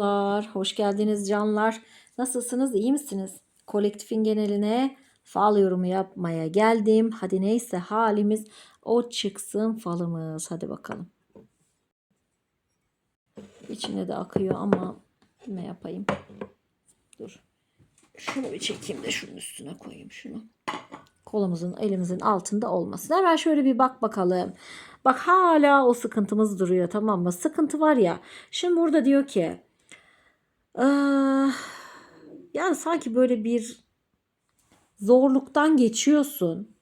Merhabalar, hoş geldiniz canlar. Nasılsınız, iyi misiniz? Kolektifin geneline fal yorumu yapmaya geldim. Hadi neyse halimiz o çıksın falımız. Hadi bakalım. İçine de akıyor ama ne yapayım? Dur. Şunu bir çekeyim de şunun üstüne koyayım şunu. Kolumuzun elimizin altında olmasın. Hemen şöyle bir bak bakalım. Bak hala o sıkıntımız duruyor tamam mı? Sıkıntı var ya. Şimdi burada diyor ki "Ah, yani sanki böyle bir zorluktan geçiyorsun.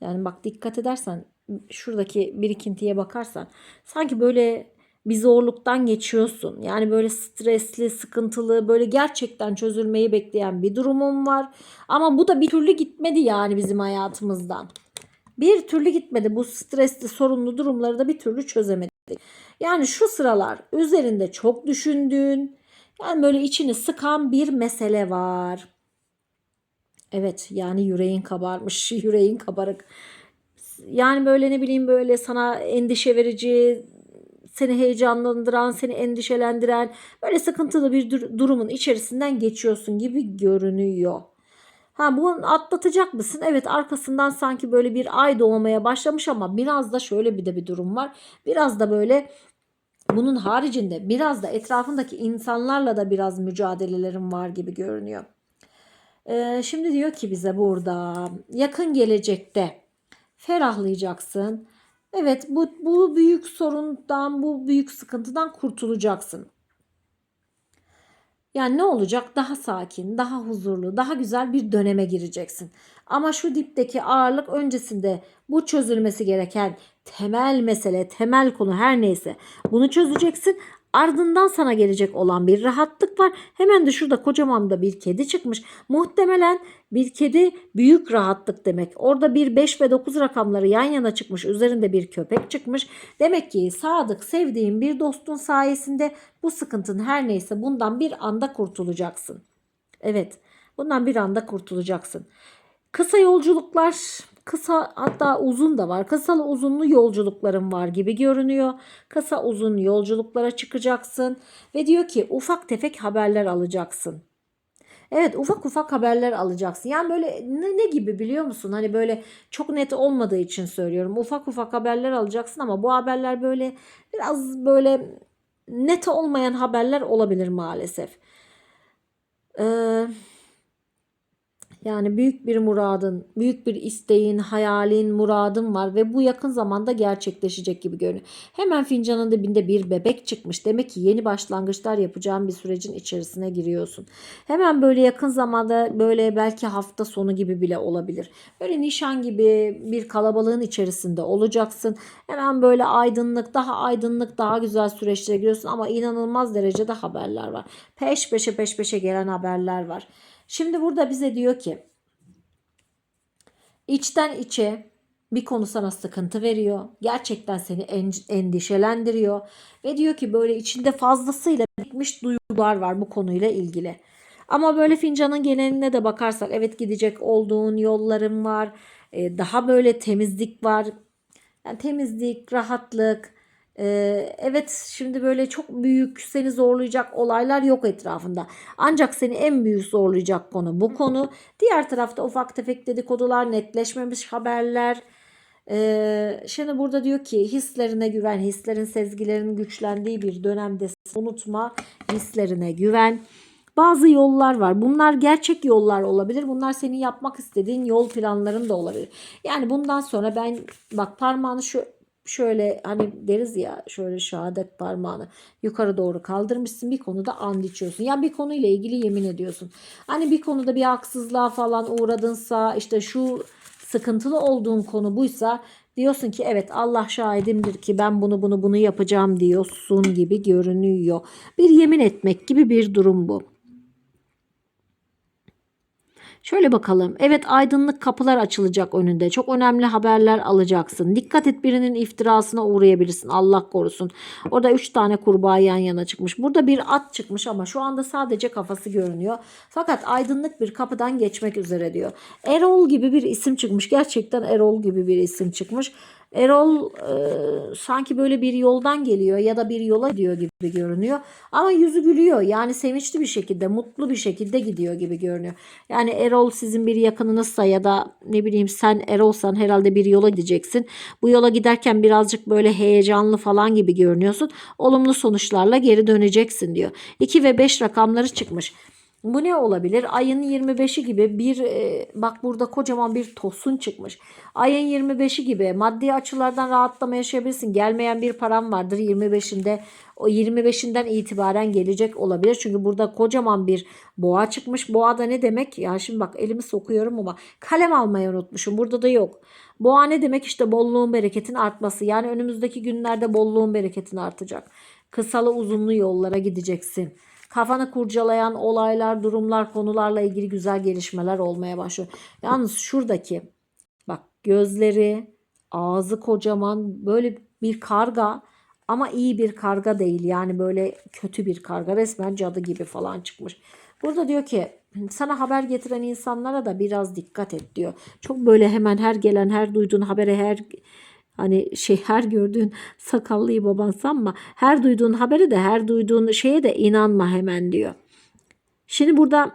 Yani bak dikkat edersen şuradaki birikintiye bakarsan sanki böyle bir zorluktan geçiyorsun. Yani böyle stresli, sıkıntılı, böyle gerçekten çözülmeyi bekleyen bir durumum var. Ama bu da bir türlü gitmedi yani bizim hayatımızdan. Bir türlü gitmedi. Bu stresli, sorunlu durumları da bir türlü çözemedik. Yani şu sıralar üzerinde çok düşündüğün, yani böyle içini sıkan bir mesele var. Evet yani yüreğin kabarmış, yüreğin kabarık. Yani böyle ne bileyim böyle sana endişe verici, seni heyecanlandıran, seni endişelendiren böyle sıkıntılı bir dur- durumun içerisinden geçiyorsun gibi görünüyor. Ha bunu atlatacak mısın? Evet arkasından sanki böyle bir ay doğmaya başlamış ama biraz da şöyle bir de bir durum var. Biraz da böyle bunun haricinde biraz da etrafındaki insanlarla da biraz mücadelelerin var gibi görünüyor. Ee, şimdi diyor ki bize burada yakın gelecekte ferahlayacaksın. Evet bu, bu büyük sorundan, bu büyük sıkıntıdan kurtulacaksın. Yani ne olacak? Daha sakin, daha huzurlu, daha güzel bir döneme gireceksin. Ama şu dipteki ağırlık öncesinde bu çözülmesi gereken temel mesele, temel konu her neyse bunu çözeceksin. Ardından sana gelecek olan bir rahatlık var. Hemen de şurada kocaman da bir kedi çıkmış. Muhtemelen bir kedi büyük rahatlık demek. Orada bir 5 ve 9 rakamları yan yana çıkmış. Üzerinde bir köpek çıkmış. Demek ki sadık sevdiğin bir dostun sayesinde bu sıkıntın her neyse bundan bir anda kurtulacaksın. Evet bundan bir anda kurtulacaksın. Kısa yolculuklar, kısa hatta uzun da var. Kısalı uzunlu yolculukların var gibi görünüyor. Kısa uzun yolculuklara çıkacaksın ve diyor ki ufak tefek haberler alacaksın. Evet ufak ufak haberler alacaksın. Yani böyle ne, ne gibi biliyor musun? Hani böyle çok net olmadığı için söylüyorum. Ufak ufak haberler alacaksın ama bu haberler böyle biraz böyle net olmayan haberler olabilir maalesef. Ee, yani büyük bir muradın, büyük bir isteğin, hayalin, muradın var ve bu yakın zamanda gerçekleşecek gibi görünüyor. Hemen fincanın dibinde bir bebek çıkmış. Demek ki yeni başlangıçlar yapacağın bir sürecin içerisine giriyorsun. Hemen böyle yakın zamanda böyle belki hafta sonu gibi bile olabilir. Böyle nişan gibi bir kalabalığın içerisinde olacaksın. Hemen böyle aydınlık, daha aydınlık, daha güzel süreçlere giriyorsun ama inanılmaz derecede haberler var. Peş peşe peş peşe gelen haberler var. Şimdi burada bize diyor ki içten içe bir konu sana sıkıntı veriyor. Gerçekten seni en- endişelendiriyor. Ve diyor ki böyle içinde fazlasıyla birikmiş duygular var bu konuyla ilgili. Ama böyle fincanın geneline de bakarsak evet gidecek olduğun yolların var. Ee, daha böyle temizlik var. Yani temizlik, rahatlık. Ee, evet şimdi böyle çok büyük seni zorlayacak olaylar yok etrafında. Ancak seni en büyük zorlayacak konu bu konu. Diğer tarafta ufak tefek dedikodular, netleşmemiş haberler. Ee, şimdi burada diyor ki hislerine güven, hislerin, sezgilerin güçlendiği bir dönemde unutma, hislerine güven. Bazı yollar var. Bunlar gerçek yollar olabilir. Bunlar senin yapmak istediğin yol planların da olabilir. Yani bundan sonra ben bak parmağını şu şöyle hani deriz ya şöyle şehadet parmağını yukarı doğru kaldırmışsın bir konuda and içiyorsun. Ya bir konuyla ilgili yemin ediyorsun. Hani bir konuda bir haksızlığa falan uğradınsa işte şu sıkıntılı olduğun konu buysa diyorsun ki evet Allah şahidimdir ki ben bunu bunu bunu yapacağım diyorsun gibi görünüyor. Bir yemin etmek gibi bir durum bu. Şöyle bakalım. Evet aydınlık kapılar açılacak önünde. Çok önemli haberler alacaksın. Dikkat et birinin iftirasına uğrayabilirsin. Allah korusun. Orada 3 tane kurbağa yan yana çıkmış. Burada bir at çıkmış ama şu anda sadece kafası görünüyor. Fakat aydınlık bir kapıdan geçmek üzere diyor. Erol gibi bir isim çıkmış. Gerçekten Erol gibi bir isim çıkmış. Erol e, sanki böyle bir yoldan geliyor ya da bir yola gidiyor gibi görünüyor. Ama yüzü gülüyor. Yani sevinçli bir şekilde, mutlu bir şekilde gidiyor gibi görünüyor. Yani Erol sizin bir yakınınızsa ya da ne bileyim sen Erol'san herhalde bir yola gideceksin. Bu yola giderken birazcık böyle heyecanlı falan gibi görünüyorsun. Olumlu sonuçlarla geri döneceksin diyor. 2 ve 5 rakamları çıkmış. Bu ne olabilir? Ayın 25'i gibi bir e, bak burada kocaman bir tosun çıkmış. Ayın 25'i gibi maddi açılardan rahatlama yaşayabilirsin. Gelmeyen bir param vardır 25'inde. O 25'inden itibaren gelecek olabilir. Çünkü burada kocaman bir boğa çıkmış. Boğa da ne demek? Ya şimdi bak elimi sokuyorum ama kalem almayı unutmuşum. Burada da yok. Boğa ne demek? İşte bolluğun bereketin artması. Yani önümüzdeki günlerde bolluğun bereketin artacak. Kısalı uzunlu yollara gideceksin. Kafanı kurcalayan olaylar, durumlar, konularla ilgili güzel gelişmeler olmaya başlıyor. Yalnız şuradaki bak gözleri, ağzı kocaman böyle bir karga ama iyi bir karga değil. Yani böyle kötü bir karga resmen cadı gibi falan çıkmış. Burada diyor ki sana haber getiren insanlara da biraz dikkat et diyor. Çok böyle hemen her gelen her duyduğun habere her Hani şey her gördüğün sakallıyı baban sanma. Her duyduğun habere de her duyduğun şeye de inanma hemen diyor. Şimdi burada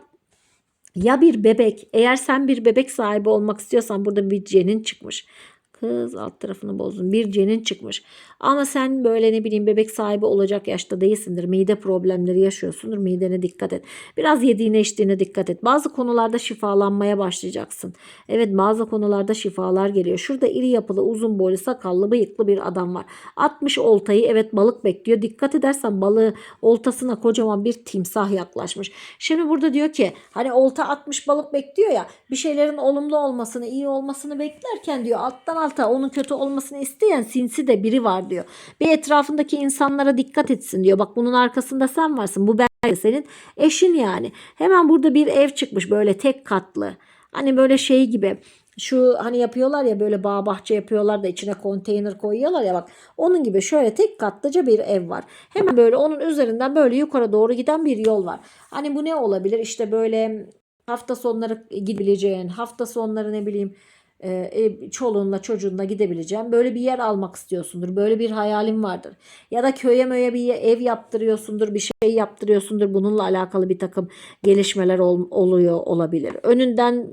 ya bir bebek eğer sen bir bebek sahibi olmak istiyorsan burada bir cenin çıkmış. Kız alt tarafını bozdun. Bir cenin çıkmış. Ama sen böyle ne bileyim bebek sahibi olacak yaşta değilsindir. Mide problemleri yaşıyorsundur. Midene dikkat et. Biraz yediğine içtiğine dikkat et. Bazı konularda şifalanmaya başlayacaksın. Evet bazı konularda şifalar geliyor. Şurada iri yapılı, uzun boylu, sakallı, bıyıklı bir adam var. 60 oltayı evet balık bekliyor. Dikkat edersen balığı oltasına kocaman bir timsah yaklaşmış. Şimdi burada diyor ki hani olta 60 balık bekliyor ya bir şeylerin olumlu olmasını, iyi olmasını beklerken diyor alttan alta onun kötü olmasını isteyen sinsi de biri var. Bir etrafındaki insanlara dikkat etsin diyor. Bak bunun arkasında sen varsın. Bu belki senin eşin yani. Hemen burada bir ev çıkmış böyle tek katlı. Hani böyle şey gibi şu hani yapıyorlar ya böyle bağ bahçe yapıyorlar da içine konteyner koyuyorlar ya bak onun gibi şöyle tek katlıca bir ev var. Hemen böyle onun üzerinden böyle yukarı doğru giden bir yol var. Hani bu ne olabilir işte böyle hafta sonları gidebileceğin hafta sonları ne bileyim e, çoluğunla çocuğunla gidebileceğin böyle bir yer almak istiyorsundur. Böyle bir hayalin vardır. Ya da köye möye bir ev yaptırıyorsundur, bir şey yaptırıyorsundur. Bununla alakalı bir takım gelişmeler ol, oluyor olabilir. Önünden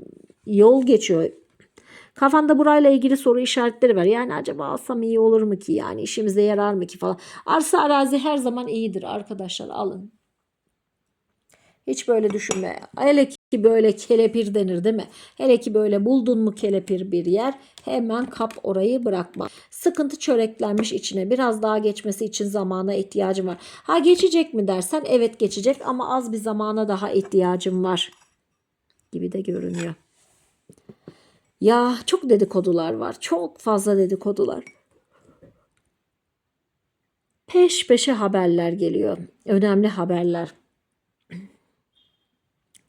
yol geçiyor. Kafanda burayla ilgili soru işaretleri var. Yani acaba alsam iyi olur mu ki? Yani işimize yarar mı ki falan. Arsa arazi her zaman iyidir arkadaşlar alın. Hiç böyle düşünme. Hele ki böyle kelepir denir değil mi? Hele ki böyle buldun mu kelepir bir yer hemen kap orayı bırakma. Sıkıntı çöreklenmiş içine biraz daha geçmesi için zamana ihtiyacım var. Ha geçecek mi dersen evet geçecek ama az bir zamana daha ihtiyacım var gibi de görünüyor. Ya çok dedikodular var. Çok fazla dedikodular. Peş peşe haberler geliyor. Önemli haberler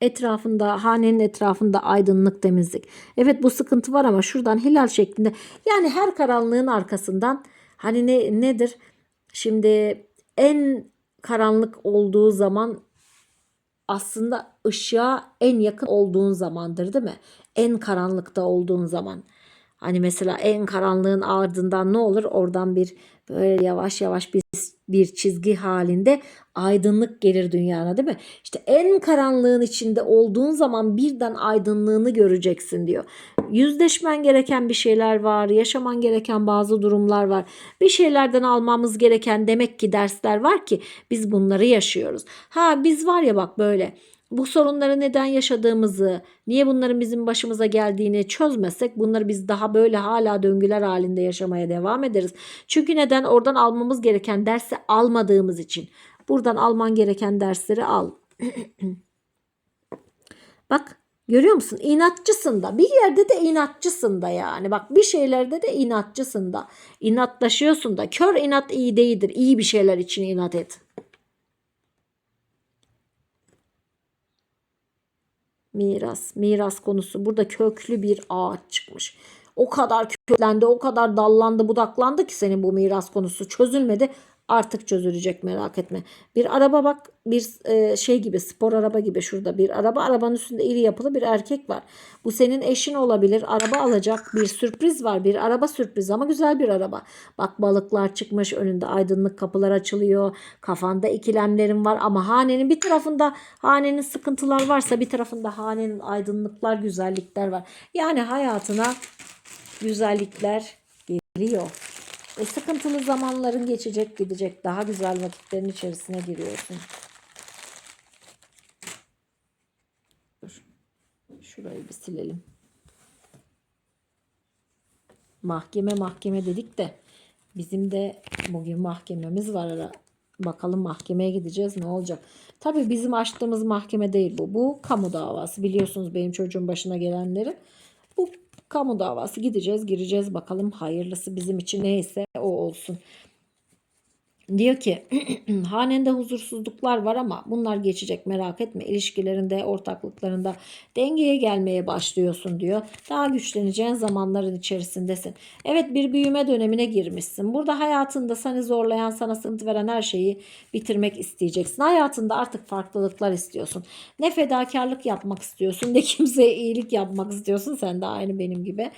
etrafında hanenin etrafında aydınlık temizlik. Evet bu sıkıntı var ama şuradan hilal şeklinde yani her karanlığın arkasından hani ne nedir? Şimdi en karanlık olduğu zaman aslında ışığa en yakın olduğun zamandır değil mi? En karanlıkta olduğun zaman. Hani mesela en karanlığın ardından ne olur? Oradan bir böyle yavaş yavaş bir bir çizgi halinde aydınlık gelir dünyana değil mi? İşte en karanlığın içinde olduğun zaman birden aydınlığını göreceksin diyor. Yüzleşmen gereken bir şeyler var, yaşaman gereken bazı durumlar var. Bir şeylerden almamız gereken demek ki dersler var ki biz bunları yaşıyoruz. Ha biz var ya bak böyle bu sorunları neden yaşadığımızı, niye bunların bizim başımıza geldiğini çözmezsek bunları biz daha böyle hala döngüler halinde yaşamaya devam ederiz. Çünkü neden? Oradan almamız gereken dersi almadığımız için. Buradan alman gereken dersleri al. Bak görüyor musun? İnatçısın da. Bir yerde de inatçısın da yani. Bak bir şeylerde de inatçısın da. İnatlaşıyorsun da. Kör inat iyi değildir. İyi bir şeyler için inat et. Miras, miras konusu. Burada köklü bir ağaç çıkmış. O kadar köklendi, o kadar dallandı, budaklandı ki senin bu miras konusu çözülmedi. Artık çözülecek merak etme. Bir araba bak bir e, şey gibi spor araba gibi şurada bir araba arabanın üstünde iri yapılı bir erkek var. Bu senin eşin olabilir araba alacak bir sürpriz var bir araba sürprizi ama güzel bir araba. Bak balıklar çıkmış önünde aydınlık kapılar açılıyor kafanda ikilemlerin var ama hanenin bir tarafında hanenin sıkıntılar varsa bir tarafında hanenin aydınlıklar güzellikler var. Yani hayatına güzellikler geliyor. E, sıkıntılı zamanların geçecek gidecek. Daha güzel vakitlerin içerisine giriyorsun. Dur. Şurayı bir silelim. Mahkeme mahkeme dedik de bizim de bugün mahkememiz var. Ara. Bakalım mahkemeye gideceğiz ne olacak. Tabii bizim açtığımız mahkeme değil bu. Bu kamu davası. Biliyorsunuz benim çocuğun başına gelenleri. Kamu davası. Gideceğiz gireceğiz bakalım hayırlısı bizim için neyse o olsun. Diyor ki hanende huzursuzluklar var ama bunlar geçecek merak etme. İlişkilerinde, ortaklıklarında dengeye gelmeye başlıyorsun diyor. Daha güçleneceğin zamanların içerisindesin. Evet bir büyüme dönemine girmişsin. Burada hayatında seni zorlayan, sana sıkıntı veren her şeyi bitirmek isteyeceksin. Hayatında artık farklılıklar istiyorsun. Ne fedakarlık yapmak istiyorsun ne kimseye iyilik yapmak istiyorsun. Sen de aynı benim gibi.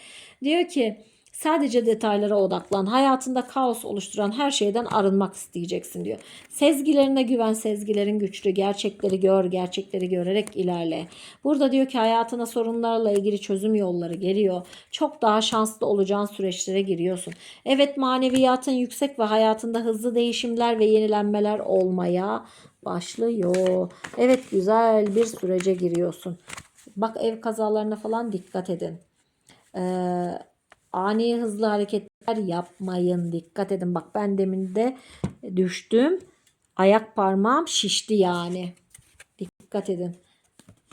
Diyor ki Sadece detaylara odaklan. Hayatında kaos oluşturan her şeyden arınmak isteyeceksin diyor. Sezgilerine güven, sezgilerin güçlü. Gerçekleri gör, gerçekleri görerek ilerle. Burada diyor ki hayatına sorunlarla ilgili çözüm yolları geliyor. Çok daha şanslı olacağın süreçlere giriyorsun. Evet maneviyatın yüksek ve hayatında hızlı değişimler ve yenilenmeler olmaya başlıyor. Evet güzel bir sürece giriyorsun. Bak ev kazalarına falan dikkat edin. Eee ani hızlı hareketler yapmayın. Dikkat edin. Bak ben demin de düştüm. Ayak parmağım şişti yani. Dikkat edin.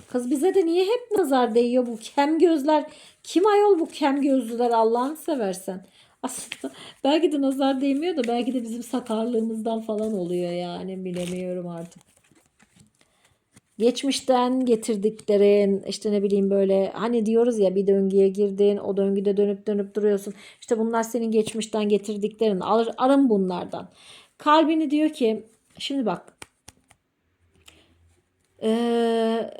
Kız bize de niye hep nazar değiyor bu kem gözler? Kim ayol bu kem gözlüler Allah'ını seversen. Aslında belki de nazar değmiyor da belki de bizim sakarlığımızdan falan oluyor yani bilemiyorum artık geçmişten getirdiklerin işte ne bileyim böyle hani diyoruz ya bir döngüye girdin o döngüde dönüp dönüp duruyorsun. İşte bunlar senin geçmişten getirdiklerin alır, arın bunlardan. Kalbini diyor ki şimdi bak ee,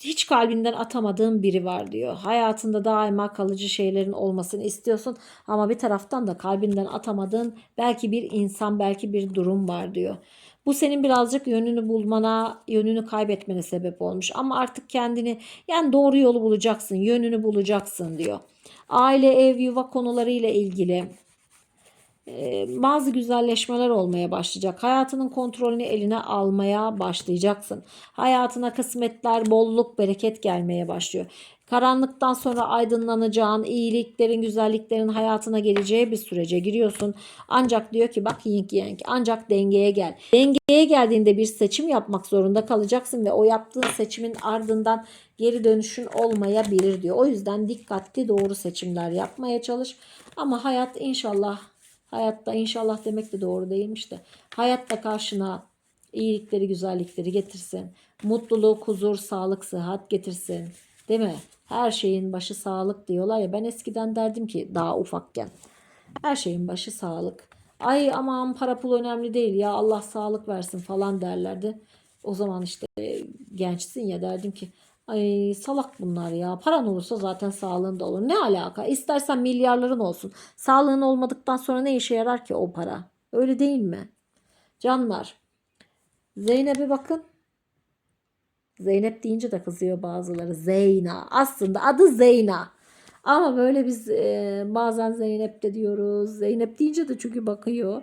hiç kalbinden atamadığın biri var diyor. Hayatında daima kalıcı şeylerin olmasını istiyorsun ama bir taraftan da kalbinden atamadığın belki bir insan, belki bir durum var diyor. Bu senin birazcık yönünü bulmana, yönünü kaybetmene sebep olmuş. Ama artık kendini yani doğru yolu bulacaksın, yönünü bulacaksın diyor. Aile, ev, yuva konularıyla ilgili bazı güzelleşmeler olmaya başlayacak. Hayatının kontrolünü eline almaya başlayacaksın. Hayatına kısmetler, bolluk, bereket gelmeye başlıyor. Karanlıktan sonra aydınlanacağın, iyiliklerin, güzelliklerin hayatına geleceği bir sürece giriyorsun. Ancak diyor ki bak yin yang ancak dengeye gel. Dengeye geldiğinde bir seçim yapmak zorunda kalacaksın ve o yaptığın seçimin ardından geri dönüşün olmayabilir diyor. O yüzden dikkatli doğru seçimler yapmaya çalış. Ama hayat inşallah hayatta inşallah demek de doğru değilmiş de hayatta karşına iyilikleri, güzellikleri getirsin. Mutluluk, huzur, sağlık, sıhhat getirsin. Değil mi? Her şeyin başı sağlık diyorlar ya. Ben eskiden derdim ki daha ufakken. Her şeyin başı sağlık. Ay aman para pul önemli değil ya Allah sağlık versin falan derlerdi. O zaman işte gençsin ya derdim ki ay salak bunlar ya. Paran olursa zaten sağlığın da olur. Ne alaka? İstersen milyarların olsun. Sağlığın olmadıktan sonra ne işe yarar ki o para? Öyle değil mi? Canlar. Zeynep'e bakın. Zeynep deyince de kızıyor bazıları. Zeyna. Aslında adı Zeyna. Ama böyle biz e, bazen Zeynep de diyoruz. Zeynep deyince de çünkü bakıyor.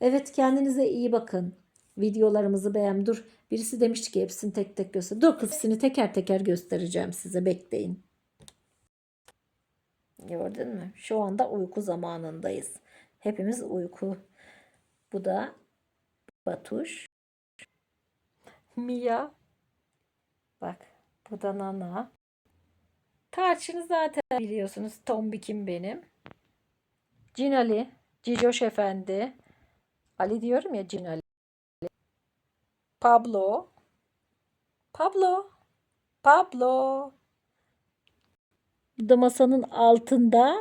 Evet kendinize iyi bakın. Videolarımızı beğen. Dur birisi demişti ki hepsini tek tek göster. Dur hepsini teker teker göstereceğim size. Bekleyin. Gördün mü? Şu anda uyku zamanındayız. Hepimiz uyku. Bu da Batuş. Mia. Bak bu da Nana. Tarçını zaten biliyorsunuz. Tombik'im benim. Cinali. Cicoş Efendi. Ali diyorum ya Cinali. Pablo. Pablo. Pablo. Da masanın altında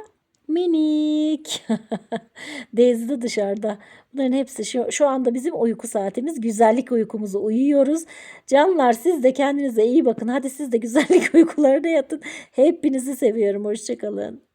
Minik. Daisy dışarıda. Bunların hepsi şu, şu anda bizim uyku saatimiz. Güzellik uykumuzu uyuyoruz. Canlar siz de kendinize iyi bakın. Hadi siz de güzellik uykularına yatın. Hepinizi seviyorum. Hoşçakalın.